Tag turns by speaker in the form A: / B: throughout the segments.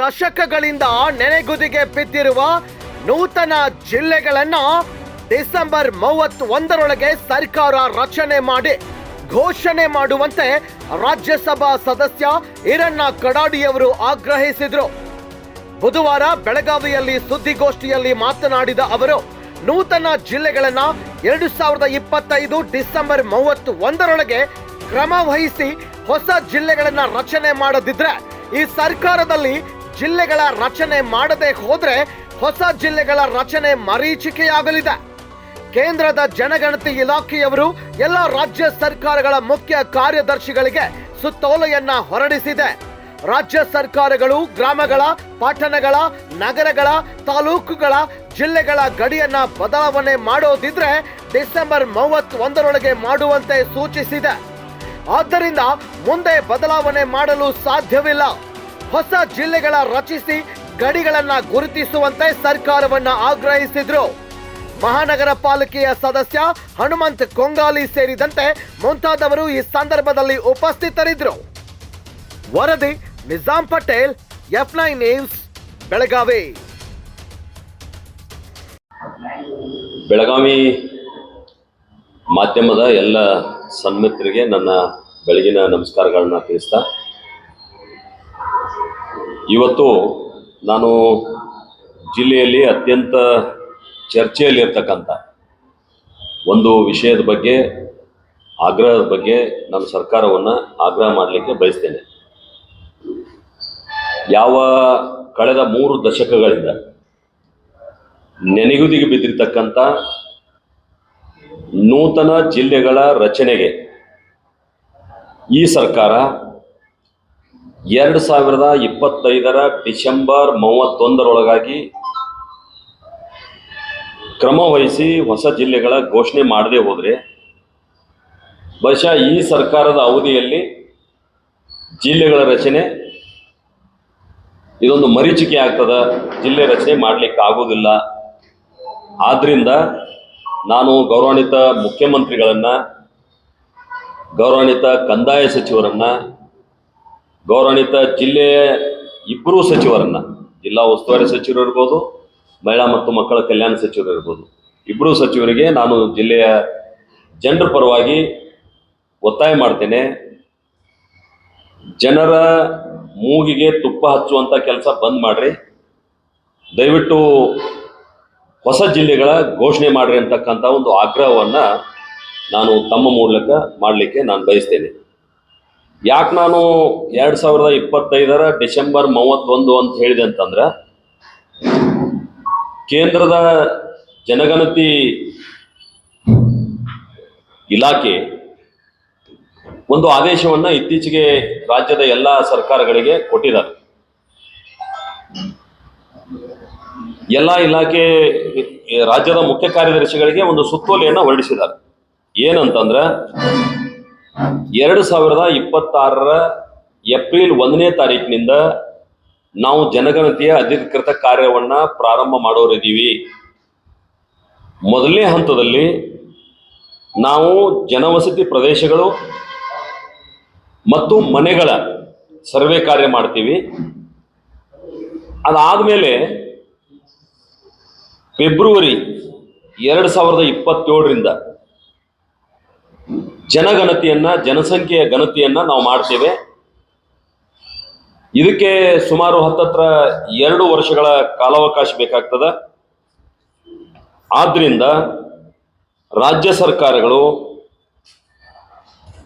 A: ದಶಕಗಳಿಂದ ನೆನೆಗುದಿಗೆ ಬಿದ್ದಿರುವ ನೂತನ ಜಿಲ್ಲೆಗಳನ್ನು ಡಿಸೆಂಬರ್ ಮೂವತ್ತೊಂದರೊಳಗೆ ಸರ್ಕಾರ ರಚನೆ ಮಾಡಿ ಘೋಷಣೆ ಮಾಡುವಂತೆ ರಾಜ್ಯಸಭಾ ಸದಸ್ಯ ಈರಣ್ಣ ಕಡಾಡಿಯವರು ಆಗ್ರಹಿಸಿದರು. ಬುಧವಾರ ಬೆಳಗಾವಿಯಲ್ಲಿ ಸುದ್ದಿಗೋಷ್ಠಿಯಲ್ಲಿ ಮಾತನಾಡಿದ ಅವರು, ನೂತನ ಜಿಲ್ಲೆಗಳನ್ನ ಎರಡು ಸಾವಿರದ ಇಪ್ಪತ್ತೈದು ಡಿಸೆಂಬರ್ ಮೂವತ್ತು ಒಂದರೊಳಗೆ ಕ್ರಮ ವಹಿಸಿ ಹೊಸ ಜಿಲ್ಲೆಗಳನ್ನ ರಚನೆ ಮಾಡದಿದ್ರೆ ಈ ಸರ್ಕಾರದಲ್ಲಿ ಜಿಲ್ಲೆಗಳ ರಚನೆ ಮಾಡದೆ ಹೋದ್ರೆ ಹೊಸ ಜಿಲ್ಲೆಗಳ ರಚನೆ ಮರೀಚಿಕೆಯಾಗಲಿದೆ. ಕೇಂದ್ರದ ಜನಗಣತಿ ಇಲಾಖೆಯವರು ಎಲ್ಲ ರಾಜ್ಯ ಸರ್ಕಾರಗಳ ಮುಖ್ಯ ಕಾರ್ಯದರ್ಶಿಗಳಿಗೆ ಸುತ್ತೋಲೆಯನ್ನ ಹೊರಡಿಸಿದೆ. ರಾಜ್ಯ ಸರ್ಕಾರಗಳು ಗ್ರಾಮಗಳ, ಪಟ್ಟಣಗಳ, ನಗರಗಳ, ತಾಲೂಕುಗಳ ಜಿಲ್ಲೆಗಳ ಗಡಿಯನ್ನ ಬದಲಾವಣೆ ಮಾಡೋದಿದ್ರೆ ಡಿಸೆಂಬರ್ ಮೂವತ್ತೊಂದರೊಳಗೆ ಮಾಡುವಂತೆ ಸೂಚಿಸಿದೆ. ಆದ್ದರಿಂದ ಮುಂದೆ ಬದಲಾವಣೆ ಮಾಡಲು ಸಾಧ್ಯವಿಲ್ಲ. ಹೊಸ ಜಿಲ್ಲೆಗಳ ರಚಿಸಿ ಗಡಿಗಳನ್ನ ಗುರುತಿಸುವಂತೆ ಸರ್ಕಾರವನ್ನ ಆಗ್ರಹಿಸಿದ್ರು. ಮಹಾನಗರ ಪಾಲಿಕೆಯ ಸದಸ್ಯ ಹನುಮಂತ್ ಕೊಂಗಾಲಿ ಸೇರಿದಂತೆ ಮುಂತಾದವರು ಈ ಸಂದರ್ಭದಲ್ಲಿ ಉಪಸ್ಥಿತರಿದ್ದರು ವರದಿ, Nizam Patel, F nine news, Belagavi.
B: Belagavi ಮಾಧ್ಯಮದ ಎಲ್ಲ ಸನ್ಮಿತರಿಗೆ ನನ್ನ ಬೆಳಗಿನ ನಮಸ್ಕಾರಗಳನ್ನ ತಿಳಿಸ್ತಾ ಇವತ್ತು ನಾನು ಜಿಲ್ಲೆಯಲ್ಲಿ ಅತ್ಯಂತ ಚರ್ಚೆಯಲ್ಲಿರ್ತಕ್ಕಂಥ ಒಂದು ವಿಷಯದ ಬಗ್ಗೆ, ಆಗ್ರಹದ ಬಗ್ಗೆ ನಾನು ಸರ್ಕಾರವನ್ನು ಆಗ್ರಹ ಮಾಡಲಿಕ್ಕೆ ಬಯಸ್ತೇನೆ. ಯಾವ ಕಳೆದ ಮೂರು ದಶಕಗಳಿಂದ ನೆನೆಗುದಿಗೆ ಬಿದ್ದಿರ್ತಕ್ಕಂಥ ನೂತನ ಜಿಲ್ಲೆಗಳ ರಚನೆಗೆ ಈ ಸರ್ಕಾರ ಎರಡು ಸಾವಿರದ ಇಪ್ಪತ್ತೈದರ ಡಿಸೆಂಬರ್ ಮೂವತ್ತೊಂದರೊಳಗಾಗಿ ಕ್ರಮ ವಹಿಸಿ ಹೊಸ ಜಿಲ್ಲೆಗಳ ಘೋಷಣೆ ಮಾಡದೆ ಹೋದರೆ, ಬಹುಶಃ ಈ ಸರ್ಕಾರದ ಅವಧಿಯಲ್ಲಿ ಜಿಲ್ಲೆಗಳ ರಚನೆ ಇದೊಂದು ಮರೀಚಿಕೆ ಆಗ್ತದ, ಜಿಲ್ಲೆ ರಚನೆ ಮಾಡಲಿಕ್ಕೆ ಆಗೋದಿಲ್ಲ. ಆದ್ದರಿಂದ ನಾನು ಗೌರವಾನ್ವಿತ ಮುಖ್ಯಮಂತ್ರಿಗಳನ್ನ, ಗೌರವಾನ್ವಿತ ಕಂದಾಯ ಸಚಿವರನ್ನ ಗೌರವಾನ್ವಿತ ಜಿಲ್ಲೆಯ ಇಬ್ಬರೂ ಸಚಿವರನ್ನ, ಜಿಲ್ಲಾ ಉಸ್ತುವಾರಿ ಸಚಿವರು ಇರ್ಬೋದು, ಮಹಿಳಾ ಮತ್ತು ಮಕ್ಕಳ ಕಲ್ಯಾಣ ಸಚಿವರು ಇರ್ಬೋದು. ಇಬ್ಬರೂ ಸಚಿವರಿಗೆ ನಾನು ಜಿಲ್ಲೆಯ ಜನರ ಪರವಾಗಿ ಒತ್ತಾಯ ಮಾಡ್ತೇನೆ. ಜನರ ಮೂಗಿಗೆ ತುಪ್ಪ ಹಚ್ಚುವಂಥ ಕೆಲಸ ಬಂದ್ ಮಾಡ್ರಿ. ದಯವಿಟ್ಟು ಹೊಸ ಜಿಲ್ಲೆಗಳ ಘೋಷಣೆ ಮಾಡ್ರಿ ಅಂತಕ್ಕಂಥ ಒಂದು ಆಗ್ರಹವನ್ನು ನಾನು ತಮ್ಮ ಮೂಲಕ ಮಾಡಲಿಕ್ಕೆ ನಾನು ಬಯಸ್ತೇನೆ. ಯಾಕೆ ನಾನು ಎರಡು ಸಾವಿರದ ಇಪ್ಪತ್ತೈದರ ಡಿಸೆಂಬರ್ ಮೂವತ್ತೊಂದು ಅಂತ ಹೇಳಿದೆ ಅಂತಂದ್ರೆ, ಕೇಂದ್ರದ ಜನಗಣತಿ ಇಲಾಖೆ ಒಂದು ಆದೇಶವನ್ನ ಇತ್ತೀಚೆಗೆ ರಾಜ್ಯದ ಎಲ್ಲ ಸರ್ಕಾರಗಳಿಗೆ ಕೊಟ್ಟಿದ್ದಾರೆ. ಎಲ್ಲ ಇಲಾಖೆ, ರಾಜ್ಯದ ಮುಖ್ಯ ಕಾರ್ಯದರ್ಶಿಗಳಿಗೆ ಒಂದು ಸುತ್ತೋಲೆಯನ್ನ ಹೊರಡಿಸಿದ್ದಾರೆ. ಏನಂತಂದ್ರ ಎರಡು ಸಾವಿರದ ಇಪ್ಪತ್ತಾರರ ಏಪ್ರಿಲ್ ಒಂದನೇ ತಾರೀಕಿನಿಂದ ನಾವು ಜನಗಣತಿಯ ಅಧಿಕೃತ ಕಾರ್ಯವನ್ನ ಪ್ರಾರಂಭ ಮಾಡೋರಿದ್ದೀವಿ. ಮೊದಲನೇ ಹಂತದಲ್ಲಿ ನಾವು ಜನವಸತಿ ಪ್ರದೇಶಗಳು ಮತ್ತು ಮನೆಗಳ ಸರ್ವೆ ಕಾರ್ಯ ಮಾಡ್ತೀವಿ. ಅದಾದಮೇಲೆ ಫೆಬ್ರವರಿ ಎರಡು ಸಾವಿರದ ಇಪ್ಪತ್ತೇಳರಿಂದ ಜನಗಣತಿಯನ್ನ, ಜನಸಂಖ್ಯೆಯ ಗಣತಿಯನ್ನ ನಾವು ಮಾಡ್ತೇವೆ. ಇದಕ್ಕೆ ಸುಮಾರು ಹತ್ತತ್ರ ಎರಡು ವರ್ಷಗಳ ಕಾಲಾವಕಾಶ ಬೇಕಾಗ್ತದ. ಆದ್ರಿಂದ ರಾಜ್ಯ ಸರ್ಕಾರಗಳು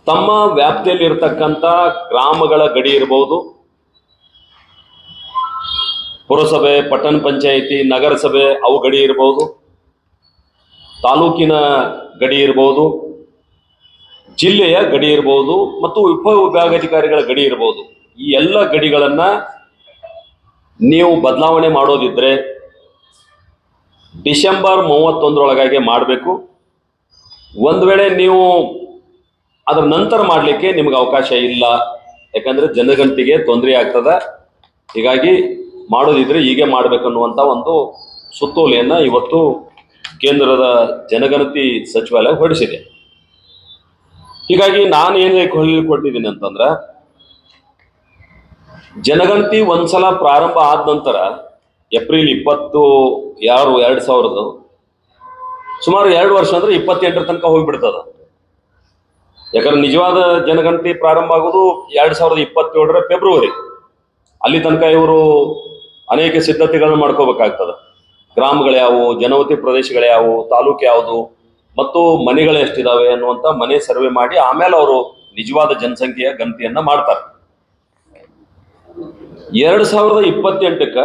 B: ತಮ್ಮ ವ್ಯಾಪ್ತಿಯಲ್ಲಿರ್ತಕ್ಕಂಥ ಗ್ರಾಮಗಳ ಗಡಿ ಇರಬಹುದು ಪುರಸಭೆ, ಪಟ್ಟಣ ಪಂಚಾಯಿತಿ, ನಗರಸಭೆ ಅವು ಗಡಿ ಇರಬಹುದು ತಾಲೂಕಿನ ಗಡಿ ಇರಬಹುದು ಜಿಲ್ಲೆಯ ಗಡಿ ಇರಬಹುದು ಮತ್ತು ಉಪ ವಿಭಾಗಾಧಿಕಾರಿಗಳ ಗಡಿ ಇರಬಹುದು ಈ ಎಲ್ಲ ಗಡಿಗಳನ್ನ ನೀವು ಬದಲಾವಣೆ ಮಾಡೋದಿದ್ರೆ ಡಿಸೆಂಬರ್ ಮೂವತ್ತೊಂದರೊಳಗಾಗಿ ಮಾಡಬೇಕು. ಒಂದು ವೇಳೆ ನೀವು ಅದರ ನಂತರ ಮಾಡಲಿಕ್ಕೆ ನಿಮ್ಗೆ ಅವಕಾಶ ಇಲ್ಲ, ಯಾಕಂದ್ರೆ ಜನಗಣತಿಗೆ ತೊಂದರೆ ಆಗ್ತದೆ. ಹೀಗಾಗಿ ಮಾಡೋದಿದ್ರೆ ಹೀಗೆ ಮಾಡಬೇಕನ್ನುವಂಥ ಒಂದು ಸುತ್ತೋಲೆಯನ್ನು ಇವತ್ತು ಕೇಂದ್ರದ ಜನಗಣತಿ ಸಚಿವಾಲಯ ಹೊರಡಿಸಿದೆ. ಹೀಗಾಗಿ ನಾನು ಏನು ಕೊಟ್ಟಿದ್ದೀನಿ ಅಂತಂದ್ರ, ಜನಗಣತಿ ಒಂದ್ಸಲ ಪ್ರಾರಂಭ ಆದ ನಂತರ, ಏಪ್ರಿಲ್ ಇಪ್ಪತ್ತು, ಯಾರು, ಎರಡು ಸಾವಿರದ ಸುಮಾರು ಎರಡು ವರ್ಷ ಅಂದ್ರೆ ಇಪ್ಪತ್ತೆಂಟರ ತನಕ ಹೋಗ್ಬಿಡ್ತದ. ಯಾಕಂದ್ರೆ ನಿಜವಾದ ಜನಗಣತಿ ಪ್ರಾರಂಭ ಆಗೋದು ಎರಡ್ ಸಾವಿರದ ಇಪ್ಪತ್ತೇಳರ ಫೆಬ್ರವರಿ. ಅಲ್ಲಿ ತನಕ ಇವರು ಅನೇಕ ಸಿದ್ಧತೆಗಳನ್ನ ಮಾಡ್ಕೋಬೇಕಾಗ್ತದೆ. ಗ್ರಾಮಗಳು ಯಾವುವು ಜನವತಿ ಪ್ರದೇಶಗಳು ಯಾವುವು ತಾಲೂಕು ಯಾವುದು ಮತ್ತು ಮನೆಗಳು ಎಷ್ಟಿದಾವೆ ಅನ್ನುವಂತ ಮನೆ ಸರ್ವೆ ಮಾಡಿ ಆಮೇಲೆ ಅವರು ನಿಜವಾದ ಜನಸಂಖ್ಯೆಯ ಗಣತಿಯನ್ನ ಮಾಡ್ತಾರೆ. ಎರಡ್ ಸಾವಿರದ ಇಪ್ಪತ್ತೆಂಟಕ್ಕ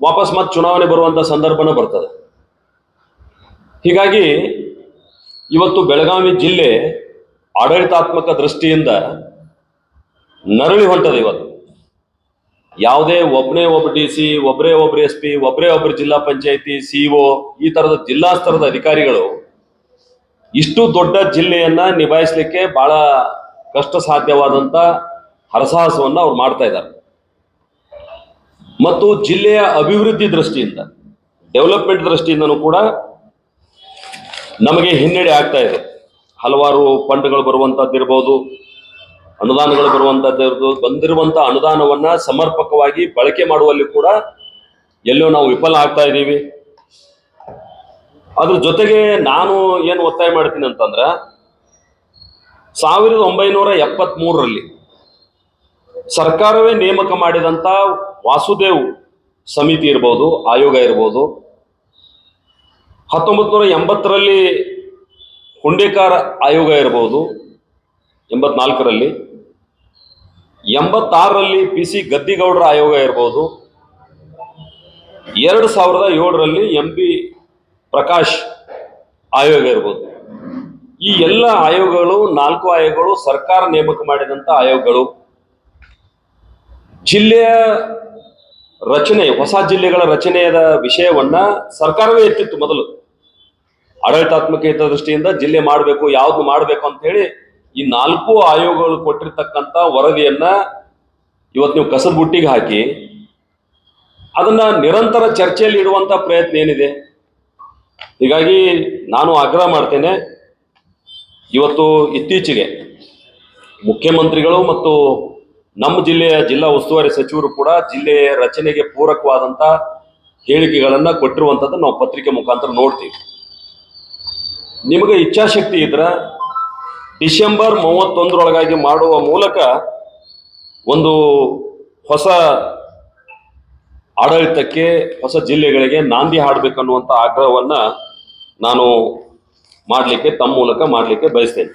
B: ವಾಪಸ್ ಮತ್ತೆ ಚುನಾವಣೆ ಬರುವಂತ ಸಂದರ್ಭನೂ ಬರ್ತದೆ. ಹೀಗಾಗಿ ಇವತ್ತು ಬೆಳಗಾವಿ ಜಿಲ್ಲೆ ಆಡಳಿತಾತ್ಮಕ ದೃಷ್ಟಿಯಿಂದ ನರಳಿ ಹೊಂಟದೆ ಇವತ್ತು. ಯಾವುದೇ ಒಬ್ಬನೇ ಒಬ್ಬ ಡಿ ಸಿ ಒಬ್ಬರೇ ಒಬ್ರು ಎಸ್ ಪಿ ಒಬ್ಬರೇ ಒಬ್ರು ಜಿಲ್ಲಾ ಪಂಚಾಯತಿ ಸಿಇಒ ಈ ತರದ ಜಿಲ್ಲಾ ಸ್ತರದ ಅಧಿಕಾರಿಗಳು ಇಷ್ಟು ದೊಡ್ಡ ಜಿಲ್ಲೆಯನ್ನ ನಿಭಾಯಿಸಲಿಕ್ಕೆ ಬಹಳ ಕಷ್ಟ ಸಾಧ್ಯವಾದಂತ ಹರಸಾಹಸವನ್ನು ಅವ್ರು ಮಾಡ್ತಾ ಇದ್ದಾರೆ. ಮತ್ತು ಜಿಲ್ಲೆಯ ಅಭಿವೃದ್ಧಿ ದೃಷ್ಟಿಯಿಂದ, ಡೆವಲಪ್ಮೆಂಟ್ ದೃಷ್ಟಿಯಿಂದನೂ ಕೂಡ ನಮಗೆ ಹಿನ್ನಡೆ ಆಗ್ತಾ ಇದೆ. ಹಲವಾರು ಫಂಡ್ಗಳು ಬರುವಂತದ್ದಿರ್ಬೋದು ಅನುದಾನಗಳು ಬರುವಂತದ್ದು ಬಂದಿರುವಂತ ಅನುದಾನವನ್ನ ಸಮರ್ಪಕವಾಗಿ ಬಳಕೆ ಮಾಡುವಲ್ಲಿ ಕೂಡ ಎಲ್ಲೋ ನಾವು ವಿಫಲ ಆಗ್ತಾ ಇದ್ದೀವಿ. ಅದ್ರ ಜೊತೆಗೆ ನಾನು ಏನು ಒತ್ತಾಯ ಮಾಡ್ತೀನಿ ಅಂತಂದ್ರ ಸಾವಿರದ ಒಂಬೈನೂರ ಎಪ್ಪತ್ತ್ ಮೂರರಲ್ಲಿ ಸರ್ಕಾರವೇ ನೇಮಕ ಮಾಡಿದಂತ ವಾಸುದೇವ್ ಸಮಿತಿ ಇರ್ಬೋದು, ಆಯೋಗ ಇರ್ಬೋದು ಹತ್ತೊಂಬತ್ತು ನೂರ ಎಂಬತ್ತರಲ್ಲಿ ಹುಂಡೇಕಾರ ಆಯೋಗ ಇರ್ಬೋದು, ಎಂಬತ್ನಾಲ್ಕರಲ್ಲಿ, ಎಂಬತ್ತಾರರಲ್ಲಿ ಪಿ ಸಿ ಗದ್ದಿಗೌಡರ ಆಯೋಗ ಇರ್ಬೋದು, ಎರಡು ಸಾವಿರದ ಏಳರಲ್ಲಿ ಎಂ ಪಿ ಪ್ರಕಾಶ್ ಆಯೋಗ ಇರ್ಬೋದು. ಈ ಎಲ್ಲ ಆಯೋಗಗಳು, ನಾಲ್ಕು ಆಯೋಗಗಳು ಸರ್ಕಾರ ನೇಮಕ ಮಾಡಿದಂತ ಆಯೋಗಗಳು. ಜಿಲ್ಲೆಯ ರಚನೆ, ಹೊಸ ಜಿಲ್ಲೆಗಳ ರಚನೆಯದ ವಿಷಯವನ್ನ ಸರ್ಕಾರವೇ ಎತ್ತಿತ್ತು ಮೊದಲು. ಆಡಳಿತಾತ್ಮಕ ಹಿತದೃಷ್ಟಿಯಿಂದ ಜಿಲ್ಲೆ ಮಾಡಬೇಕು, ಯಾವ್ದು ಮಾಡಬೇಕು ಅಂತ ಹೇಳಿ ಈ ನಾಲ್ಕು ಆಯೋಗಗಳು ಕೊಟ್ಟಿರ್ತಕ್ಕಂಥ ವರದಿಯನ್ನ ಇವತ್ತು ನೀವು ಕಸದ ಬುಟ್ಟಿಗೆ ಹಾಕಿ ಅದನ್ನ ನಿರಂತರ ಚರ್ಚೆಯಲ್ಲಿ ಇಡುವಂತ ಪ್ರಯತ್ನ ಏನಿದೆ? ಹೀಗಾಗಿ ನಾನು ಆಗ್ರಹ ಮಾಡ್ತೇನೆ. ಇವತ್ತು ಇತ್ತೀಚೆಗೆ ಮುಖ್ಯಮಂತ್ರಿಗಳು ಮತ್ತು ನಮ್ಮ ಜಿಲ್ಲೆಯ ಜಿಲ್ಲಾ ಉಸ್ತುವಾರಿ ಸಚಿವರು ಕೂಡ ಜಿಲ್ಲೆಯ ರಚನೆಗೆ ಪೂರಕವಾದಂಥ ಹೇಳಿಕೆಗಳನ್ನು ಕೊಟ್ಟಿರುವಂತದ್ದು ನಾವು ಪತ್ರಿಕೆ ಮುಖಾಂತರ ನೋಡ್ತೀವಿ. ನಿಮಗೆ ಇಚ್ಛಾಶಕ್ತಿ ಇದ್ರ ಡಿಸೆಂಬರ್ ಮೂವತ್ತೊಂದರೊಳಗಾಗಿ ಮಾಡುವ ಮೂಲಕ ಒಂದು ಹೊಸ ಆಡಳಿತಕ್ಕೆ, ಹೊಸ ಜಿಲ್ಲೆಗಳಿಗೆ ನಾಂದಿ ಹಾಡಬೇಕನ್ನುವಂಥ ಆಗ್ರಹವನ್ನ ನಾನು ಮಾಡಲಿಕ್ಕೆ ತಮ್ಮ ಮೂಲಕ ಮಾಡಲಿಕ್ಕೆ ಬಯಸ್ತೇನೆ.